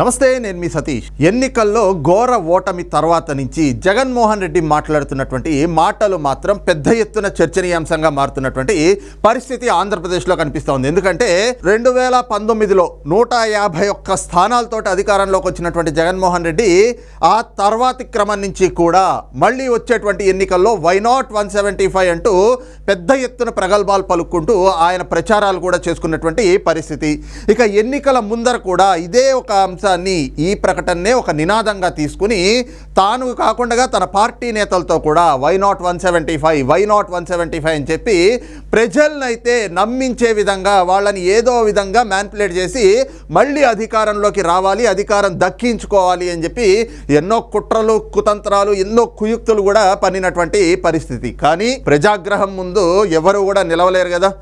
నమస్తే నేను మీ సతీష్. ఎన్నికల్లో ఘోర ఓటమి తర్వాత నుంచి జగన్మోహన్ రెడ్డి మాట్లాడుతున్నటువంటి మాటలు మాత్రం పెద్ద ఎత్తున చర్చనీయాంశంగా మారుతున్నటువంటి పరిస్థితి ఆంధ్రప్రదేశ్లో కనిపిస్తోంది. ఎందుకంటే రెండు వేల పంతొమ్మిదిలో నూట యాభై ఒక్క స్థానాలతోటి అధికారంలోకి వచ్చినటువంటి జగన్మోహన్ రెడ్డి ఆ తర్వాతి క్రమం నుంచి కూడా మళ్ళీ వచ్చేటువంటి ఎన్నికల్లో why not one seventy five అంటూ పెద్ద ఎత్తున ప్రగల్భాలు పలుకుంటూ ఆయన ప్రచారాలు కూడా చేసుకున్నటువంటి పరిస్థితి. ఇక ఎన్నికల ముందర కూడా ఇదే ఒక అంశాన్ని ఈ ప్రకటననే ఒక నినాదంగా తీసుకుని తాను కాకుండా తన పార్టీ నేతలతో కూడా why not one seventy five why not one seventy five అని చెప్పి ప్రజలనైతే నమ్మించే విధంగా వాళ్ళని ఏదో విధంగా మ్యాన్పులేట్ చేసి మళ్ళీ అధికారంలోకి రావాలి అధికారం దక్కించుకోవాలి అని చెప్పి ఎన్నో కుట్రలు కుతంత్రాలు ఎన్నో కుయుక్తులు కూడా పన్నినటువంటి పరిస్థితి. కానీ ప్రజాగ్రహం ముందు ఎవరు కూడా నిలవలేరు కదా.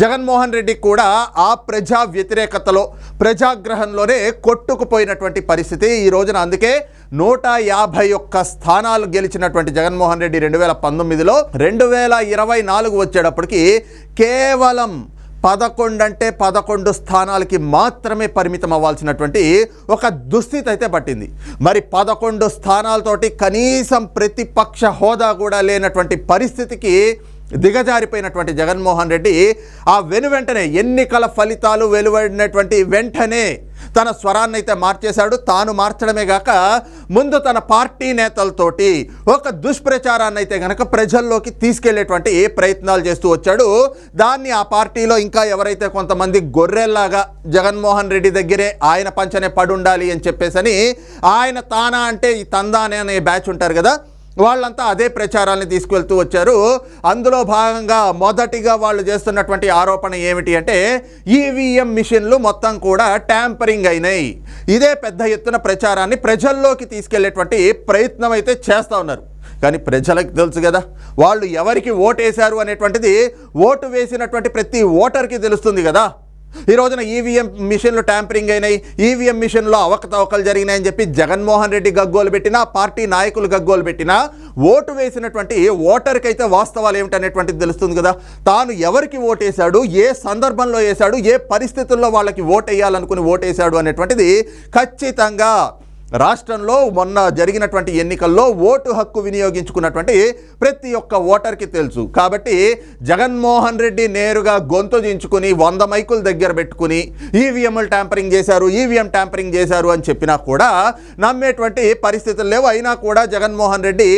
జగన్మోహన్ రెడ్డి కూడా ఆ ప్రజా వ్యతిరేకతలో ప్రజాగ్రహంలోనే కొట్టుకుపోయినటువంటి పరిస్థితి ఈ రోజున. అందుకే నూట యాభై ఒక్క స్థానాలు గెలిచినటువంటి జగన్మోహన్ రెడ్డి రెండు వేల పంతొమ్మిదిలో రెండు వేల ఇరవై నాలుగు వచ్చేటప్పటికి కేవలం పదకొండు అంటే పదకొండు స్థానాలకి మాత్రమే పరిమితం అవ్వాల్సినటువంటి ఒక దుస్థితి అయితే పట్టింది. మరి పదకొండు స్థానాలతోటి కనీసం ప్రతిపక్ష హోదా కూడా లేనటువంటి పరిస్థితికి దిగజారిపోయినటువంటి జగన్మోహన్ రెడ్డి ఆ వెను వెంటనే ఎన్నికల ఫలితాలు వెలువడినటువంటి వెంటనే తన స్వరాన్ని అయితే మార్చేశాడు. తాను మార్చడమే గాక ముందు తన పార్టీ నేతలతోటి ఒక దుష్ప్రచారాన్ని అయితే గనక ప్రజల్లోకి తీసుకెళ్ళేటువంటి ప్రయత్నాలు చేస్తూ వచ్చాడు. దాన్ని ఆ పార్టీలో ఇంకా ఎవరైతే కొంతమంది గొర్రెల్లాగా జగన్మోహన్ రెడ్డి దగ్గరే ఆయన పంచనే పడుండాలి అని చెప్పేసని ఆయన తానా అంటే ఈ తందానే అనే బ్యాచ్ ఉంటారు కదా వాళ్ళంతా అదే ప్రచారాన్ని తీసుకువెళ్తూ వచ్చారు. అందులో భాగంగా మొదటిగా వాళ్ళు చేస్తున్నటువంటి ఆరోపణ ఏమిటి అంటే ఈవీఎం మిషన్లు మొత్తం కూడా ట్యాంపరింగ్ అయినాయి. ఇదే పెద్ద ఎత్తున ప్రచారాన్ని ప్రజల్లోకి తీసుకెళ్ళేటువంటి ప్రయత్నం అయితే చేస్తూ ఉన్నారు. కానీ ప్రజలకు తెలుసు కదా వాళ్ళు ఎవరికి ఓటేశారు అనేటువంటిది ఓటు వేసినటువంటి ప్రతి ఓటర్కి తెలుస్తుంది కదా. ఈ రోజున ఈవీఎం మిషన్లు ట్యాంపరింగ్ అయినాయి. ఈవీఎం మిషన్లో అవకతవకలు జరిగినాయని చెప్పి జగన్మోహన్ రెడ్డి గగ్గోలు పెట్టినా పార్టీ నాయకులు గగ్గోలు పెట్టినా ఓటు వేసినటువంటి ఓటర్కి అయితే వాస్తవాలు ఏమిటనేటువంటిది తెలుస్తుంది కదా? తాను ఎవరికి ఓటేశాడు? ఏ సందర్భంలో వేశాడు? ఏ పరిస్థితుల్లో వాళ్ళకి ఓటేయాలనుకుని వేయాలనుకుని ఓటేశాడు అనేటువంటిది ఖచ్చితంగా రాష్ట్రంలో మొన్న జరిగినటువంటి ఎన్నికల్లో ఓటు హక్కు వినియోగించుకున్నటువంటి ప్రతి ఒక్క ఓటర్కి తెలుసు. కాబట్టి జగన్మోహన్ రెడ్డి నేరుగా గొంతు దించుకుని వంద మైకుల దగ్గర పెట్టుకుని ఈవీఎంలు ట్యాంపరింగ్ చేశారు ఈవీఎం ట్యాంపరింగ్ చేశారు అని చెప్పినా కూడా నమ్మేటువంటి పరిస్థితులు లేవు. అయినా కూడా జగన్మోహన్ రెడ్డి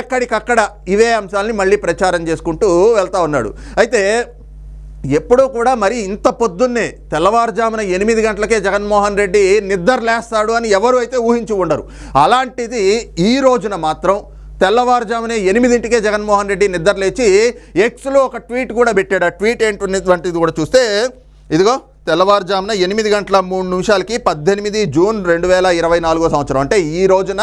ఎక్కడికక్కడ ఇవే అంశాలని మళ్ళీ ప్రచారం చేసుకుంటూ వెళ్తా ఉన్నాడు. అయితే ఎప్పుడూ కూడా మరి ఇంత పొద్దున్నే తెల్లవారుజామున ఎనిమిది గంటలకే జగన్మోహన్ రెడ్డి నిద్ర లేస్తాడు అని ఎవరు అయితే ఊహించి ఉండరు. అలాంటిది ఈ రోజున మాత్రం తెల్లవారుజామునే ఎనిమిదింటికే జగన్మోహన్ రెడ్డి నిద్ర లేచి ఎక్స్లో ఒక ట్వీట్ కూడా పెట్టాడు. ఆ ట్వీట్ ఏంటనేటువంటిది కూడా చూస్తే ఇదిగో తెల్లవారుజామున ఎనిమిది గంటల మూడు నిమిషాలకి పద్దెనిమిది జూన్ రెండు వేల ఇరవై నాలుగో సంవత్సరం. అంటే ఈ రోజున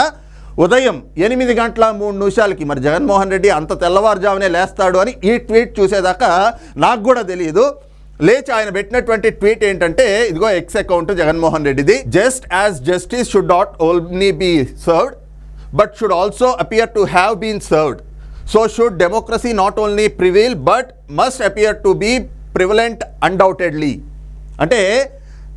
ఉదయం ఎనిమిది గంటల మూడు నిమిషాలకి మరి జగన్మోహన్ రెడ్డి అంత తెల్లవారుజామునే లేస్తాడు అని ఈ ట్వీట్ చూసేదాకా నాకు కూడా తెలియదు లేచి ఆయన పెట్టినటువంటి ట్వీట్ ఏంటంటే ఇదిగో ఎక్స్ అకౌంట్ జగన్మోహన్ రెడ్డిది. Just as justice should not only be served but should also appear to have been served so should democracy not only prevail but must appear to be prevalent undoubtedly అంటే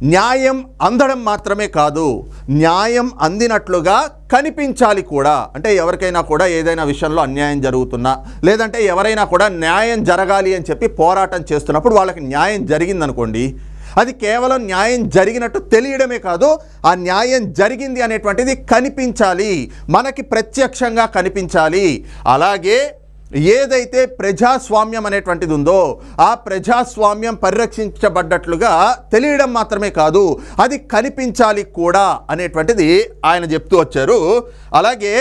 న్యాయం అందడం మాత్రమే కాదు న్యాయం అందినట్లుగా కనిపించాలి కూడా. అంటే ఎవరికైనా కూడా ఏదైనా విషయంలో అన్యాయం జరుగుతున్నా లేదంటే ఎవరైనా కూడా న్యాయం జరగాలి అని చెప్పి పోరాటం చేస్తున్నప్పుడు వాళ్ళకి న్యాయం జరిగిందనుకోండి అది కేవలం న్యాయం జరిగినట్టు తెలియడమే కాదు ఆ న్యాయం జరిగింది అనేటువంటిది కనిపించాలి మనకి ప్రత్యక్షంగా కనిపించాలి. అలాగే ఏదైతే ప్రజాస్వామ్యం అనేటువంటిది ఉందో ఆ ప్రజాస్వామ్యం పరిరక్షించబడ్డట్లుగా తెలియడం మాత్రమే కాదు అది కనిపించాలి కూడా అనేటువంటిది ఆయన చెప్తూ వచ్చారు. అలాగే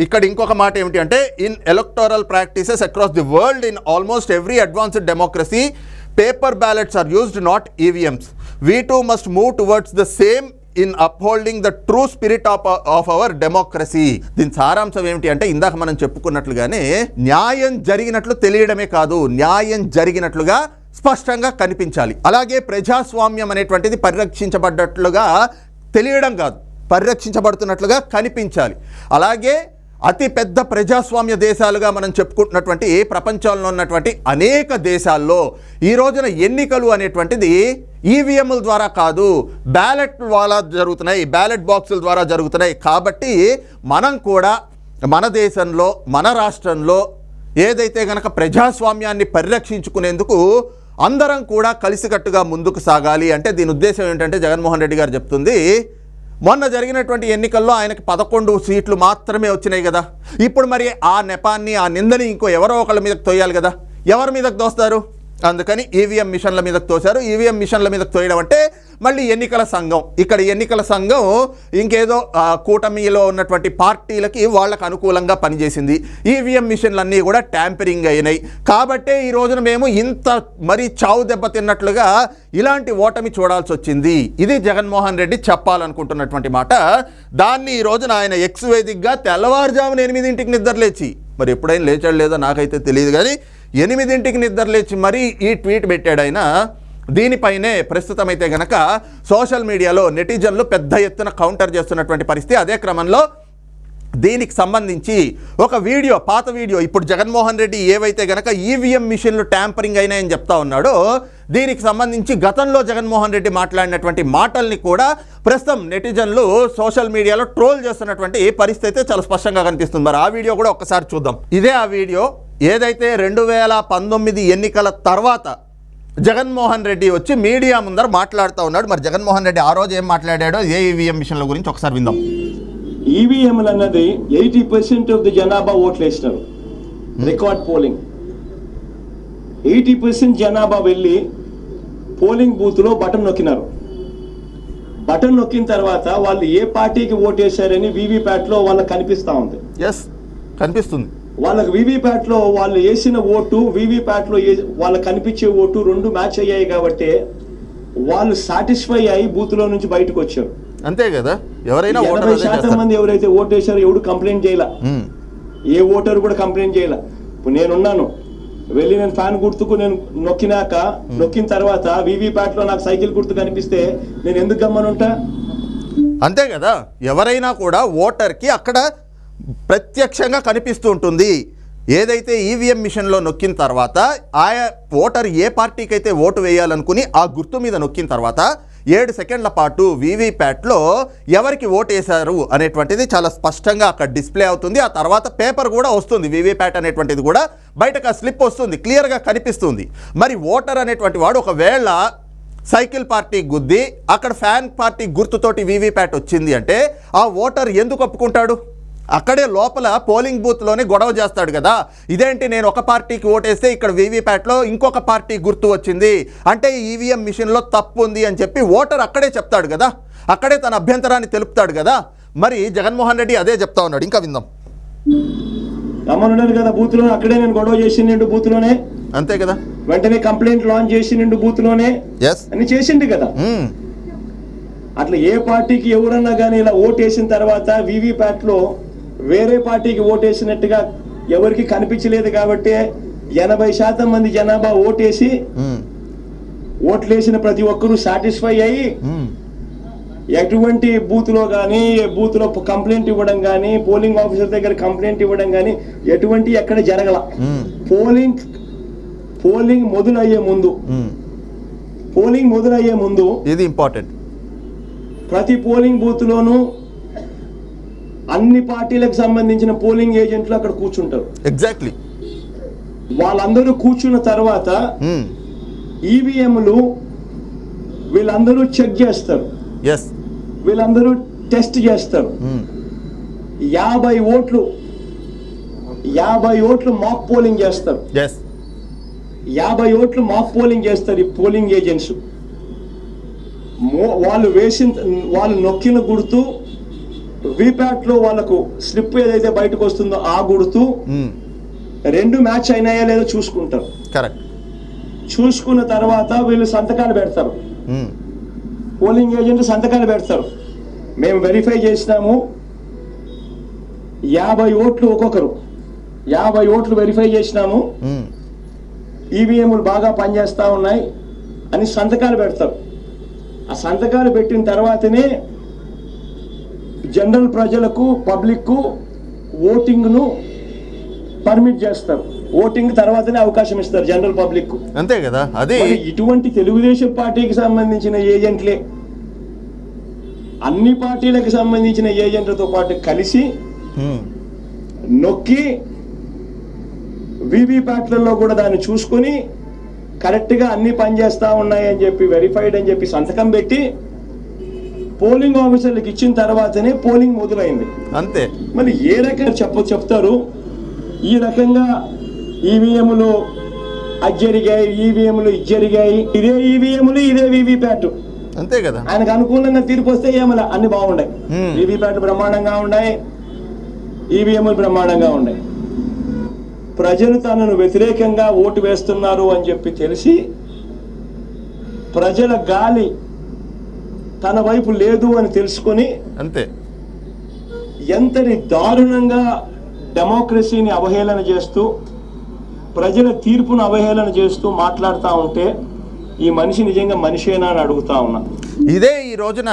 ఇక్కడ ఇంకొక మాట ఏమిటి అంటే in electoral practices across the world in almost every advanced democracy paper ballots are used not EVMs we too must move towards the same in upholding the true spirit of of our democracy దీని సారాంశం ఏమిటి అంటే ఇందాక మనం చెప్పుకున్నట్లుగానే న్యాయం జరిగినట్లు తెలియడమే కాదు న్యాయం జరిగినట్లుగా స్పష్టంగా కనిపించాలి. అలాగే ప్రజాస్వామ్యం అనేటువంటిది పరిరక్షించబడ్డట్లుగా తెలియడం కాదు పరిరక్షించబడుతున్నట్లుగా కనిపించాలి. అలాగే అతి పెద్ద ప్రజాస్వామ్య దేశాలుగా మనం చెప్పుకుంటున్నటువంటి ప్రపంచంలో ఉన్నటువంటి అనేక దేశాల్లో ఈ రోజున ఎన్నికలు అనేటువంటిది ఈవీఎంల ద్వారా కాదు బ్యాలెట్ ద్వారా జరుగుతున్నాయి బ్యాలెట్ బాక్సుల ద్వారా జరుగుతున్నాయి. కాబట్టి మనం కూడా మన దేశంలో మన రాష్ట్రంలో ఏదైతే గనక ప్రజాస్వామ్యాన్ని పరిరక్షించుకునేందుకు అందరం కూడా కలిసికట్టుగా ముందుకు సాగాలి అంటే దీని ఉద్దేశం ఏంటంటే జగన్మోహన్ రెడ్డి గారు చెప్తుంది మొన్న జరిగినటువంటి ఎన్నికల్లో ఆయనకి పదకొండు సీట్లు మాత్రమే వచ్చినాయి కదా. ఇప్పుడు మరి ఆ నెపాన్ని ఆ నిందని ఇంకో ఎవరో ఒకళ్ళ మీదకి తోయాలి కదా. ఎవరి మీదకి దోస్తారు? అందుకని ఈవీఎం మిషన్ల మీదకి తోశారు. ఈవీఎం మిషన్ల మీదకి తోయడం అంటే మళ్ళీ ఎన్నికల సంఘం. ఇక్కడ ఎన్నికల సంఘం ఇంకేదో కూటమిలో ఉన్నటువంటి పార్టీలకి వాళ్ళకు అనుకూలంగా పనిచేసింది. ఈవీఎం మిషన్లన్నీ కూడా ట్యాంపరింగ్ అయినాయి. కాబట్టే ఈ రోజున మేము ఇంత మరీ చావు దెబ్బతిన్నట్లుగా ఇలాంటి ఓటమి చూడాల్సి వచ్చింది. ఇది జగన్మోహన్ రెడ్డి చెప్పాలనుకుంటున్నటువంటి మాట. దాన్ని ఈ రోజున ఆయన ఎక్స్ వేదికగా తెల్లవారుజామున ఎనిమిదింటికి నిద్రలేచి మరి ఎప్పుడైనా లేచాడు లేదో నాకైతే తెలియదు కానీ ఎనిమిదింటికి నిద్రలేచి మరీ ఈ ట్వీట్ పెట్టాడు ఆయన. దీనిపైనే ప్రస్తుతం అయితే గనక సోషల్ మీడియాలో నెటిజన్లు పెద్ద ఎత్తున కౌంటర్ చేస్తున్నటువంటి పరిస్థితి. అదే క్రమంలో దీనికి సంబంధించి ఒక వీడియో పాత వీడియో ఇప్పుడు జగన్మోహన్ రెడ్డి ఏవైతే గనక ఈవీఎం మిషన్లు ట్యాంపరింగ్ అయినాయని చెప్తా ఉన్నాడో దీనికి సంబంధించి గతంలో జగన్మోహన్ రెడ్డి మాట్లాడినటువంటి మాటల్ని కూడా ప్రస్తుతం నెటిజన్లు సోషల్ మీడియాలో ట్రోల్ చేస్తున్నటువంటి పరిస్థితి అయితే చాలా స్పష్టంగా కనిపిస్తుంది. మరి ఆ వీడియో కూడా ఒక్కసారి చూద్దాం. ఇదే ఆ వీడియో. ఏదైతే రెండు వేల పంతొమ్మిది ఎన్నికల తర్వాత జగన్మోహన్ రెడ్డి వచ్చి మీడియా ముందర మాట్లాడుతూ ఉన్నాడు మరి జగన్మోహన్ రెడ్డి ఆ రోజు ఏం మాట్లాడాడో ఏ ఈవీఎం మిషన్ల గురించి ఒకసారి విందాం. ఈవీఎంలు అన్నది ఎయిటీ పర్సెంట్ ఆఫ్ ది జనాభా ఓట్లు వేసినారు రికార్డ్ పోలింగ్ ఎయిటీ పర్సెంట్ జనాభా వెళ్ళి పోలింగ్ బూత్లో బటన్ నొక్కినారు. బటన్ నొక్కిన తర్వాత వాళ్ళు ఏ పార్టీకి ఓటు వేశారని వీవీప్యాట్లో వాళ్ళకి కనిపిస్తా ఉంది. ఎస్ కనిపిస్తుంది. వాళ్ళకి వీవీప్యాట్లో వాళ్ళు వేసిన ఓటు వీవీప్యాట్లో ఏ- వాళ్ళకి కనిపించే ఓటు రెండు మ్యాచ్ అయ్యాయి కాబట్టి వాళ్ళు సాటిస్ఫై అయ్యి బూత్లో నుంచి బయటకు వచ్చారు. అంతే కదా? ఎవరైనా ఓటర్ ఎనభై శాతం మంది ఎవరైతే ఓటు వేశారో ఎవడు కంప్లైంట్ చేయాల? ఏ ఓటర్ కూడా కంప్లైంట్ చేయాల. ఇప్పుడు నేనున్నాను వెళ్ళి నేను ఫ్యాన్ గుర్తుకు నేను నొక్కినాక నొక్కిన తర్వాత వీవీప్యాట్లో నాకు సైకిల్ గుర్తు కనిపిస్తే నేను ఎందుకు గమ్మనుంటా? అంతే కదా? ఎవరైనా కూడా ఓటర్కి అక్కడ ప్రత్యక్షంగా కనిపిస్తూ ఉంటుంది. ఏదైతే ఈవీఎం మిషన్లో నొక్కిన తర్వాత ఆయా ఓటర్ ఏ పార్టీకి అయితే ఓటు వేయాలనుకుని ఆ గుర్తు మీద నొక్కిన తర్వాత ఏడు సెకండ్ల పాటు వీవీప్యాట్లో ఎవరికి ఓటు వేశారు అనేటువంటిది చాలా స్పష్టంగా అక్కడ డిస్ప్లే అవుతుంది. ఆ తర్వాత పేపర్ కూడా వస్తుంది వీవీప్యాట్ అనేటువంటిది కూడా. బయటకు ఆ స్లిప్ వస్తుంది క్లియర్గా కనిపిస్తుంది. మరి ఓటర్ అనేటువంటి వాడు ఒకవేళ సైకిల్ పార్టీ గుద్ది అక్కడ ఫ్యాన్ పార్టీ గుర్తుతోటి వీవీప్యాట్ వచ్చింది అంటే ఆ ఓటర్ ఎందుకు ఒప్పుకుంటాడు? అక్కడే లోపల పోలింగ్ బూత్లోనే గొడవ చేస్తాడు కదా. ఇదేంటి నేను ఒక పార్టీకి ఓటేస్తే ఇక్కడ వీవీప్యాట్లో ఇంకొక పార్టీ గుర్తు వచ్చింది. అంటే ఈవీఎం మిషన్లో తప్పు ఉంది అని చెప్పి ఓటర్ అక్కడే చెప్తాడు కదా. అక్కడే తన అభ్యంతరాన్ని తెలుపుతాడు కదా. మరి జగన్మోహన్ రెడ్డి అదే చెప్తా ఉన్నాడు. ఇంకా విందాం. కదా బూత్లో అక్కడే నేను గొడవ చేసిండు బూత్లోనే అంతే కదా. వెంటనే కంప్లైంట్ లాంచ్ చేసిండు బూత్లోనే ఎస్ అని చేసిండు కదా. అట్లా ఏ పార్టీకి ఎవరన్నా కానీ ఇలా ఓటు వేసిన తర్వాత వీవీప్యాట్లో వేరే పార్టీకి ఓటు వేసినట్టుగా ఎవరికి కనిపించలేదు కాబట్టి ఎనభై శాతం మంది జనాభా ఓటేసి ఓట్లు వేసిన ప్రతి ఒక్కరూ సాటిస్ఫై అయ్యి ఎటువంటి బూత్లో కానీ బూత్లో కంప్లైంట్ ఇవ్వడం కానీ పోలింగ్ ఆఫీసర్ దగ్గర కంప్లైంట్ ఇవ్వడం కానీ ఎటువంటి ఎక్కడ జరగల. పోలింగ్ పోలింగ్ మొదలయ్యే ముందు పోలింగ్ మొదలయ్యే ముందు ఇది ఇంపార్టెంట్ ప్రతి పోలింగ్ బూత్ లోనూ అన్ని పార్టీలకు సంబంధించిన పోలింగ్ ఏజెంట్లు అక్కడ కూర్చుంటారు. ఎగ్జాక్ట్లీ వాళ్ళందరూ కూర్చున్న తర్వాత ఈవీఎంలు వీళ్ళందరూ చెక్ చేస్తారు. ఎస్ వీళ్ళందరూ టెస్ట్ చేస్తారు. యాభై ఓట్లు యాభై ఓట్లు మాక్ పోలింగ్ చేస్తారు. యాభై ఓట్లు మాక్ పోలింగ్ చేస్తారు ఈ పోలింగ్ ఏజెంట్స్ వాళ్ళు వేసిన వాళ్ళు నొక్కిన గుర్తు వీప్యాట్లో వాళ్ళకు స్లిప్ ఏదైతే బయటకు వస్తుందో ఆ గుర్తు రెండు మ్యాచ్ అయినాయా లేదో చూసుకుంటారు. కరెక్ట్. చూసుకున్న తర్వాత వీళ్ళు సంతకాలు పెడతారు. పోలింగ్ ఏజెంట్ సంతకాలు పెడతారు. మేము వెరిఫై చేసినాము. యాభై ఓట్లు ఒక్కొక్కరు. యాభై ఓట్లు వెరిఫై చేసినాము. ఈవీఎంలు బాగా పనిచేస్తా ఉన్నాయి అని సంతకాలు పెడతారు. ఆ సంతకాలు పెట్టిన తర్వాతనే జనరల్ ప్రజలకు పబ్లిక్ ఓటింగ్ను పర్మిట్ చేస్తారు. ఓటింగ్ తర్వాతనే అవకాశం ఇస్తారు జనరల్ పబ్లిక్ అంతే కదా? అది ఇటువంటి తెలుగుదేశం పార్టీకి సంబంధించిన ఏజెంట్లే. అన్ని పార్టీలకు సంబంధించిన ఏజెంట్లతో పాటు కలిసి నొక్కి వీవీప్యాట్లలో కూడా దాన్ని చూసుకొని కరెక్ట్గా అన్ని పనిచేస్తా ఉన్నాయి అని చెప్పి వెరిఫైడ్ అని చెప్పి సంతకం పెట్టి పోలింగ్ ఆఫీసర్లకు ఇచ్చిన తర్వాతనే పోలింగ్ మొదలైంది. అంతే. మరి ఏ రకంగా చెప్ప చెప్తారు? ఈ రకంగా ఈవీఎంలు అది జరిగాయి ఈవీఎంలు ఇది జరిగాయి ఇదే ఈవీఎంలు ఇదే వీవీప్యాట్ అంతే కదా. ఆయనకు అనుకూలంగా తీర్పు వస్తే ఏమలా అన్ని బాగున్నాయి Hmm. వీవీప్యాట్ బ్రహ్మాండంగా ఉన్నాయి ఈవీఎంలు బ్రహ్మాండంగా ఉన్నాయి ప్రజలు తనను వ్యతిరేకంగా ఓటు వేస్తున్నారు అని చెప్పి తెలిసి ప్రజల గాలి తన వైపు లేదు అని తెలుసుకొని అంతే. ఎంతటి దారుణంగా డెమోక్రసీని అవహేళన చేస్తూ ప్రజల తీర్పును అవహేళన చేస్తూ మాట్లాడుతూ ఉంటే ఈ మనిషి నిజంగా మనిషేనా అని అడుగుతా ఉన్నా. ఇదే ఈ రోజున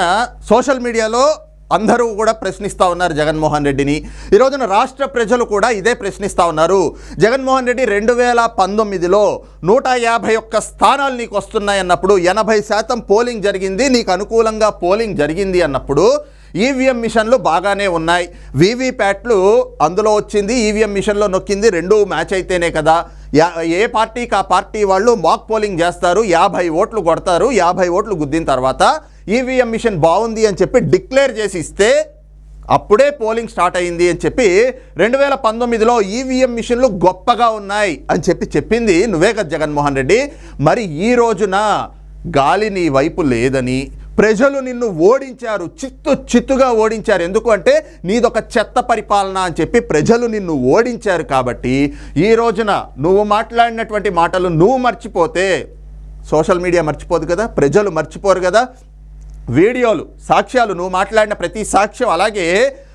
సోషల్ మీడియాలో అందరూ కూడా ప్రశ్నిస్తూ ఉన్నారు జగన్మోహన్ రెడ్డిని. ఈ రోజున రాష్ట్ర ప్రజలు కూడా ఇదే ప్రశ్నిస్తూ ఉన్నారు. జగన్మోహన్ రెడ్డి రెండు వేల పంతొమ్మిదిలో నూట యాభై ఒక్క స్థానాలు నీకు వస్తున్నాయన్నప్పుడు ఎనభై శాతం పోలింగ్ జరిగింది నీకు అనుకూలంగా పోలింగ్ జరిగింది అన్నప్పుడు ఈవీఎం మిషన్లు బాగానే ఉన్నాయి. వీవీప్యాట్లు అందులో వచ్చింది ఈవీఎం మిషన్లో నొక్కింది రెండు మ్యాచ్ అయితేనే కదా. ఏ పార్టీకి ఆ పార్టీ వాళ్ళు మాక్ పోలింగ్ చేస్తారు యాభై ఓట్లు కొడతారు యాభై ఓట్లు గుద్దిన తర్వాత ఈవీఎం మిషన్ బాగుంది అని చెప్పి డిక్లేర్ చేసి ఇస్తే అప్పుడే పోలింగ్ స్టార్ట్ అయింది అని చెప్పి రెండు వేల పంతొమ్మిదిలో ఈవీఎం మిషన్లు గొప్పగా ఉన్నాయి అని చెప్పి చెప్పింది నువ్వే కదా జగన్మోహన్ రెడ్డి. మరి ఈ రోజున గాలి నీ వైపు లేదని ప్రజలు నిన్ను ఓడించారు చిత్తు చిత్తుగా ఓడించారు. ఎందుకు అంటే నీదొక చెత్త పరిపాలన అని చెప్పి ప్రజలు నిన్ను ఓడించారు కాబట్టి ఈ రోజున నువ్వు మాట్లాడినటువంటి మాటలు నువ్వు మర్చిపోతే సోషల్ మీడియా మర్చిపోదు కదా ప్రజలు మర్చిపోరు కదా వీడియోలు సాక్ష్యాలు నువ్వు మాట్లాడిన ప్రతి సాక్ష్యం అలాగే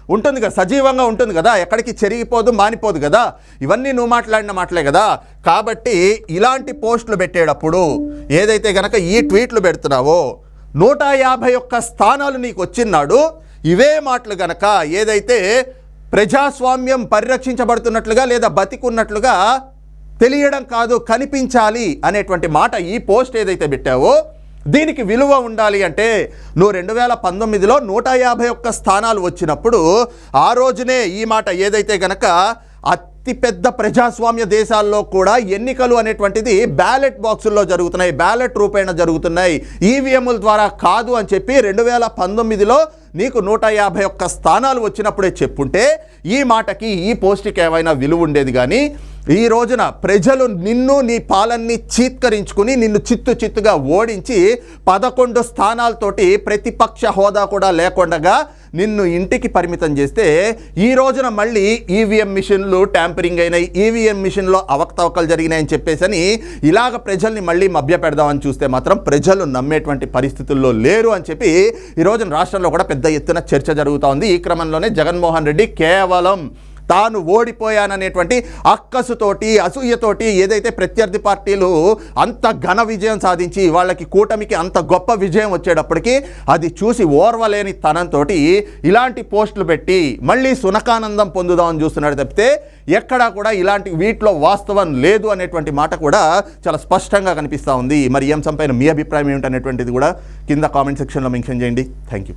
ఉంటుంది కదా సజీవంగా ఉంటుంది కదా ఎక్కడికి చెరిగిపోదు మానిపోదు కదా ఇవన్నీ నువ్వు మాట్లాడిన మాటలే కదా. కాబట్టి ఇలాంటి పోస్టులు పెట్టేటప్పుడు ఏదైతే గనక ఈ ట్వీట్లు పెడుతున్నావో నూట యాభై ఒక్క స్థానాలు నీకు వచ్చినాడు ఇవే మాటలు గనక ఏదైతే ప్రజాస్వామ్యం పరిరక్షించబడుతున్నట్లుగా లేదా బతికున్నట్లుగా తెలియడం కాదు కనిపించాలి అనేటువంటి మాట ఈ పోస్ట్ ఏదైతే పెట్టావో దీనికి విలువ ఉండాలి అంటే నువ్వు రెండు వేల పంతొమ్మిదిలో నూట యాభై ఒక్క స్థానాలు వచ్చినప్పుడు ఆ రోజునే ఈ మాట ఏదైతే గనక అతిపెద్ద ప్రజాస్వామ్య దేశాల్లో కూడా ఎన్నికలు అనేటువంటిది బ్యాలెట్ బాక్సుల్లో జరుగుతున్నాయి బ్యాలెట్ రూపేణ జరుగుతున్నాయి ఈవీఎంల ద్వారా కాదు అని చెప్పి రెండు వేల పంతొమ్మిదిలో నీకు నూట యాభై ఒక్క స్థానాలు వచ్చినప్పుడే చెప్పుంటే ఈ మాటకి ఈ పోస్ట్కి ఏమైనా విలువ ఉండేది కానీ ఈ రోజున ప్రజలు నిన్ను నీ పాలన్ని చీత్కరించుకుని నిన్ను చిత్తు చిత్తుగా ఓడించి పదకొండు స్థానాలతోటి ప్రతిపక్ష హోదా కూడా లేకుండా నిన్ను ఇంటికి పరిమితం చేస్తే ఈ రోజున మళ్ళీ ఈవీఎం మిషన్లు ట్యాంపరింగ్ అయినాయి. ఈవీఎం మిషన్లో అవకతవకలు జరిగినాయని చెప్పేసని ఇలాగ ప్రజల్ని మళ్ళీ మభ్య పెడదామని చూస్తే మాత్రం ప్రజలు నమ్మేటువంటి పరిస్థితుల్లో లేరు అని చెప్పి ఈ రోజున రాష్ట్రంలో కూడా పెద్ద ఎత్తున చర్చ జరుగుతూ ఉంది. ఈ క్రమంలోనే జగన్మోహన్ రెడ్డి కేవలం తాను ఓడిపోయాననేటువంటి అక్కసుతోటి అసూయతోటి ఏదైతే ప్రత్యర్థి పార్టీలు అంత ఘన విజయం సాధించి వాళ్ళకి కూటమికి అంత గొప్ప విజయం వచ్చేటప్పటికి అది చూసి ఓర్వలేని తనంతో ఇలాంటి పోస్టులు పెట్టి మళ్ళీ సునకానందం పొందుదామని చూస్తున్నాడు తప్పితే ఎక్కడా కూడా ఇలాంటి వీటిలో వాస్తవం లేదు అనేటువంటి మాట కూడా చాలా స్పష్టంగా కనిపిస్తూ ఉంది. మరి ఈ అంశంపైన మీ అభిప్రాయం ఏమిటనేటువంటిది కూడా కింద కామెంట్ సెక్షన్లో మెన్షన్ చేయండి. Thank you